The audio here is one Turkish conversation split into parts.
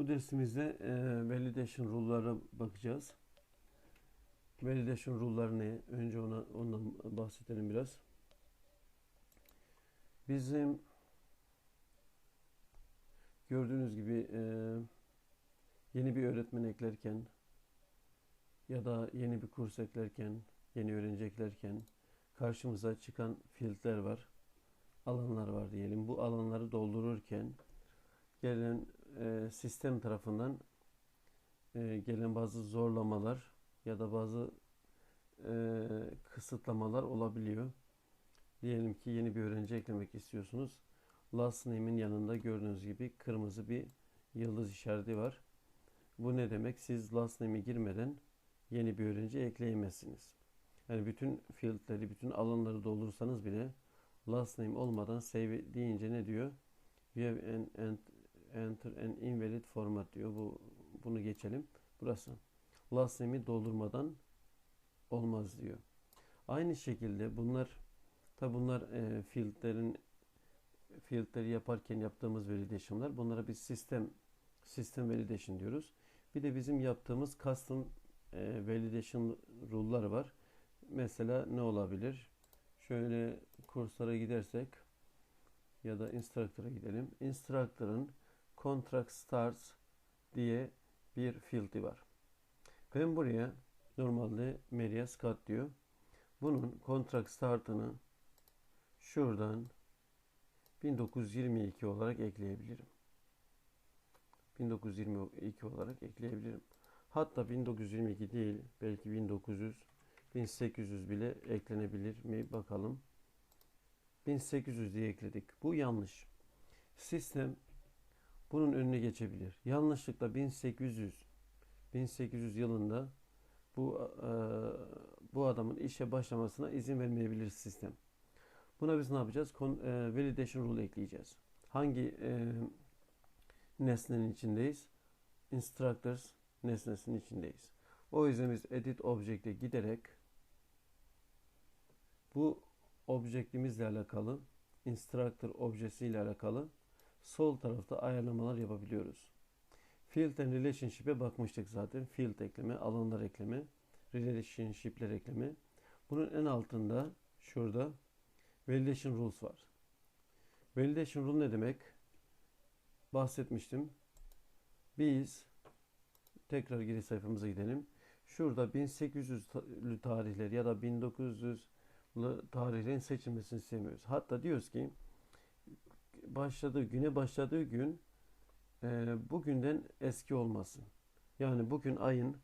Bu dersimizde e, validation rule'lara bakacağız. Validation rule'lar ne? Önce ona ondan bahsedelim biraz. Bizim gördüğünüz gibi e, yeni bir öğretmen eklerken ya da yeni bir kurs eklerken, yeni öğrenci eklerken karşımıza çıkan field'ler var. Alanlar var diyelim. Bu alanları doldururken gelen e, sistem tarafından e, gelen bazı zorlamalar ya da bazı e, kısıtlamalar olabiliyor. Diyelim ki yeni bir öğrenci eklemek istiyorsunuz. Last name'in yanında gördüğünüz gibi kırmızı bir yıldız işareti var. Bu ne demek? Siz last name'i girmeden yeni bir öğrenci ekleyemezsiniz. Yani bütün field'leri, bütün alanları doldursanız bile last name olmadan save deyince ne diyor? We have an, an, enter an invalid format diyor. Bu bunu geçelim. Burası. Last name'i doldurmadan olmaz diyor. Aynı şekilde bunlar tabi bunlar e, field'lerin field'leri yaparken yaptığımız validation'lar. Bunlara biz sistem sistem validation diyoruz. Bir de bizim yaptığımız custom e, validation rule'lar var. Mesela ne olabilir? Şöyle kurslara gidersek ya da instructor'a gidelim. Instructor'ın contract starts diye bir field'i var. Ben buraya normalde Maria Scott diyor. Bunun contract start'ını şuradan 1922 olarak ekleyebilirim. 1922 olarak ekleyebilirim. Hatta 1922 değil, belki 1900, 1800 bile eklenebilir mi bakalım. 1800 diye ekledik. Bu yanlış. Sistem bunun önüne geçebilir. Yanlışlıkla 1800 1800 yılında bu e, bu adamın işe başlamasına izin vermeyebilir sistem. Buna biz ne yapacağız? Kon, e, validation rule ekleyeceğiz. Hangi e, nesnenin içindeyiz? Instructors nesnesinin içindeyiz. O yüzden biz edit object'e giderek bu objektimizle alakalı instructor objesi ile alakalı sol tarafta ayarlamalar yapabiliyoruz. Field and Relationship'e bakmıştık zaten. Field ekleme, alanlar ekleme, Relationship'ler ekleme. Bunun en altında şurada Validation Rules var. Validation Rule ne demek? Bahsetmiştim. Biz tekrar giriş sayfamıza gidelim. Şurada 1800'lü tarihler ya da 1900'lü tarihlerin seçilmesini istemiyoruz. Hatta diyoruz ki başladığı güne başladığı gün e, bugünden eski olmasın. Yani bugün ayın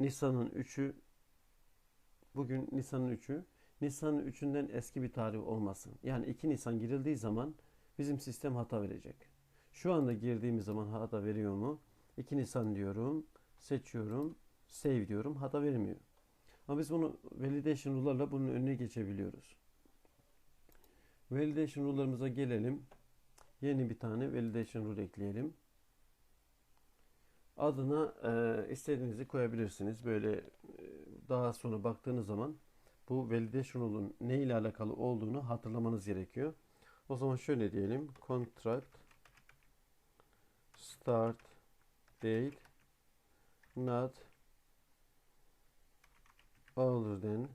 Nisan'ın 3'ü bugün Nisan'ın 3'ü Nisan'ın 3'ünden eski bir tarih olmasın. Yani 2 Nisan girildiği zaman bizim sistem hata verecek. Şu anda girdiğimiz zaman hata veriyor mu? 2 Nisan diyorum, seçiyorum, save diyorum, hata vermiyor. Ama biz bunu validation rule'larla bunun önüne geçebiliyoruz. Validation rule'larımıza gelelim. Yeni bir tane validation rule ekleyelim. Adına e, istediğinizi koyabilirsiniz. Böyle e, daha sonra baktığınız zaman bu validation rule'un ne ile alakalı olduğunu hatırlamanız gerekiyor. O zaman şöyle diyelim. Contract start date not older than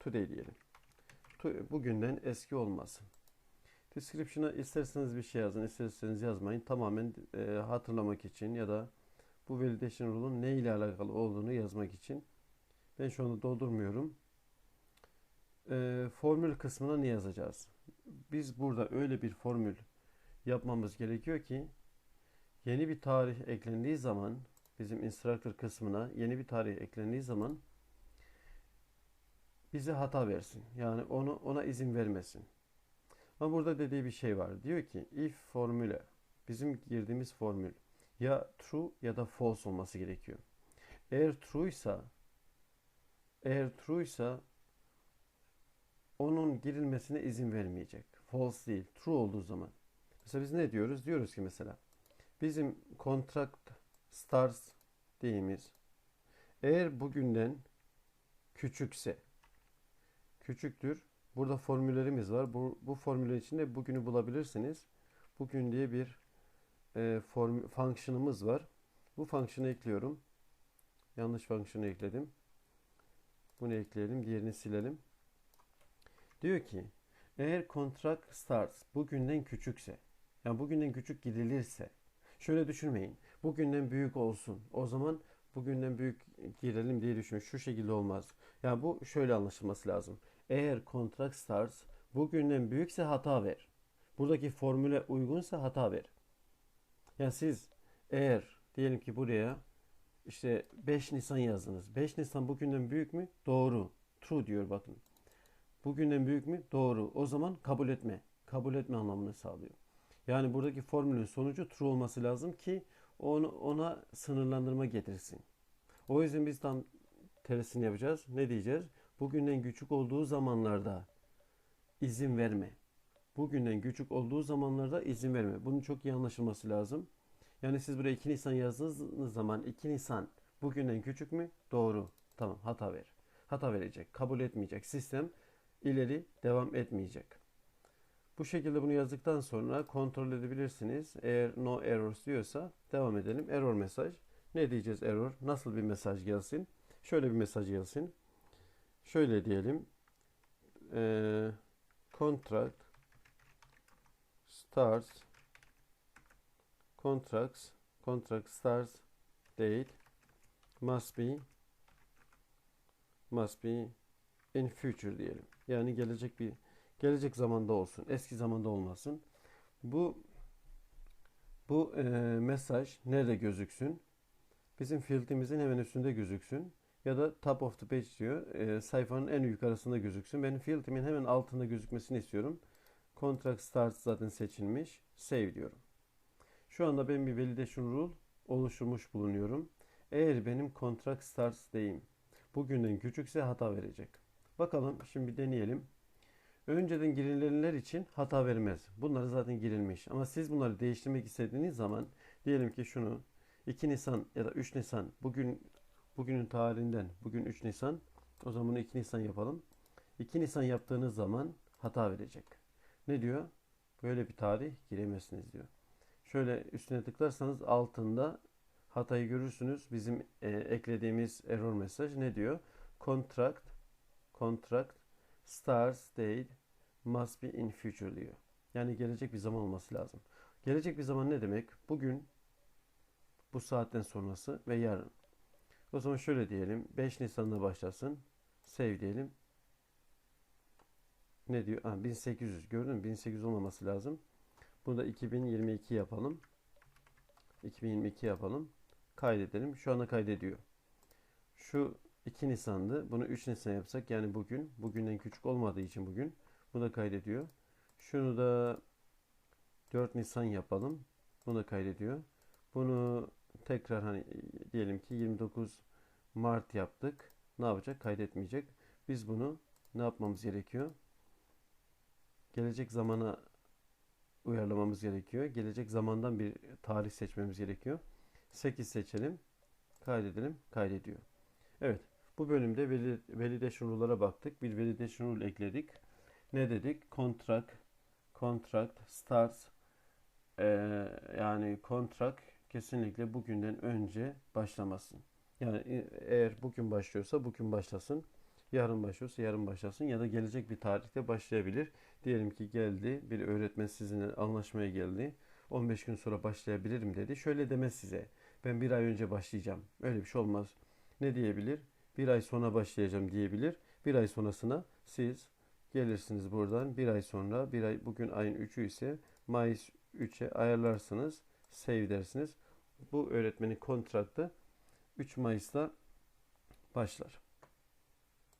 today diyelim. Bugünden eski olmasın. Description'a isterseniz bir şey yazın, isterseniz yazmayın. Tamamen e, hatırlamak için ya da bu validation rule'un ne ile alakalı olduğunu yazmak için. Ben şu anda doldurmuyorum. E, formül kısmına ne yazacağız? Biz burada öyle bir formül yapmamız gerekiyor ki yeni bir tarih eklendiği zaman bizim instructor kısmına yeni bir tarih eklendiği zaman bize hata versin. Yani onu ona izin vermesin. Ama burada dediği bir şey var. Diyor ki if formüle bizim girdiğimiz formül ya true ya da false olması gerekiyor. Eğer true ise eğer true ise onun girilmesine izin vermeyecek. False değil. True olduğu zaman. Mesela biz ne diyoruz? Diyoruz ki mesela bizim contract stars deyimiz eğer bugünden küçükse küçüktür. Burada formüllerimiz var. Bu, bu formüller içinde bugünü bulabilirsiniz. Bugün diye bir e, form, function'ımız var. Bu function'ı ekliyorum. Yanlış function'ı ekledim. Bunu ekleyelim. Diğerini silelim. Diyor ki eğer contract starts bugünden küçükse yani bugünden küçük gidilirse şöyle düşünmeyin. Bugünden büyük olsun. O zaman bugünden büyük girelim diye düşünün. Şu şekilde olmaz. Yani bu şöyle anlaşılması lazım. Eğer contract starts bugünden büyükse hata ver. Buradaki formüle uygunsa hata ver. Yani siz eğer diyelim ki buraya işte 5 Nisan yazdınız. 5 Nisan bugünden büyük mü? Doğru. True diyor bakın. Bugünden büyük mü? Doğru. O zaman kabul etme. Kabul etme anlamını sağlıyor. Yani buradaki formülün sonucu true olması lazım ki onu, ona sınırlandırma getirsin. O yüzden biz tam tersini yapacağız. Ne diyeceğiz? Bugünden küçük olduğu zamanlarda izin verme. Bugünden küçük olduğu zamanlarda izin verme. Bunun çok iyi anlaşılması lazım. Yani siz buraya 2 Nisan yazdığınız zaman 2 Nisan bugünden küçük mü? Doğru. Tamam hata ver. Hata verecek. Kabul etmeyecek. Sistem ileri devam etmeyecek. Bu şekilde bunu yazdıktan sonra kontrol edebilirsiniz. Eğer no errors diyorsa devam edelim. Error mesaj. Ne diyeceğiz error? Nasıl bir mesaj gelsin? Şöyle bir mesaj gelsin. Şöyle diyelim. Ee, contract starts contracts contract starts date must be must be in future diyelim. Yani gelecek bir gelecek zamanda olsun. Eski zamanda olmasın. Bu bu e, mesaj nerede gözüksün? Bizim field'imizin hemen üstünde gözüksün. Ya da top of the page diyor. E, sayfanın en yukarısında gözüksün. Benim field'imin hemen altında gözükmesini istiyorum. Contract starts zaten seçilmiş. Save diyorum. Şu anda ben bir validation rule oluşturmuş bulunuyorum. Eğer benim contract starts deyim bugünden küçükse hata verecek. Bakalım şimdi deneyelim. Önceden girilenler için hata vermez. Bunları zaten girilmiş. Ama siz bunları değiştirmek istediğiniz zaman diyelim ki şunu 2 Nisan ya da 3 Nisan bugün bugünün tarihinden bugün 3 Nisan o zaman bunu 2 Nisan yapalım. 2 Nisan yaptığınız zaman hata verecek. Ne diyor? Böyle bir tarih giremezsiniz diyor. Şöyle üstüne tıklarsanız altında hatayı görürsünüz. Bizim e, eklediğimiz error mesaj ne diyor? Contract contract stars date must be in future diyor. Yani gelecek bir zaman olması lazım. Gelecek bir zaman ne demek? Bugün bu saatten sonrası ve yarın. O zaman şöyle diyelim. 5 Nisan'da başlasın. Save diyelim. Ne diyor? Ha, 1800 gördün mü? 1800 olmaması lazım. Bunu da 2022 yapalım. 2022 yapalım. Kaydedelim. Şu anda kaydediyor. Şu 2 Nisan'dı. Bunu 3 Nisan yapsak yani bugün. Bugünden küçük olmadığı için bugün. Bu da kaydediyor. Şunu da 4 Nisan yapalım. Bunu da kaydediyor. Bunu tekrar hani diyelim ki 29 Mart yaptık. Ne yapacak? Kaydetmeyecek. Biz bunu ne yapmamız gerekiyor? Gelecek zamana uyarlamamız gerekiyor. Gelecek zamandan bir tarih seçmemiz gerekiyor. 8 seçelim. Kaydedelim. Kaydediyor. Evet. Bu bölümde validation rule'lara baktık. Bir validation rule ekledik. Ne dedik? Contract contract starts ee, yani contract kesinlikle bugünden önce başlamasın. Yani eğer bugün başlıyorsa bugün başlasın. Yarın başlıyorsa yarın başlasın ya da gelecek bir tarihte başlayabilir. Diyelim ki geldi bir öğretmen sizinle anlaşmaya geldi. 15 gün sonra başlayabilirim dedi. Şöyle demez size. Ben bir ay önce başlayacağım. Öyle bir şey olmaz. Ne diyebilir? Bir ay sonra başlayacağım diyebilir. Bir ay sonrasına siz gelirsiniz buradan. Bir ay sonra, bir ay bugün ayın 3'ü ise Mayıs 3'e ayarlarsınız. Save dersiniz. Bu öğretmenin kontraktı 3 Mayıs'ta başlar.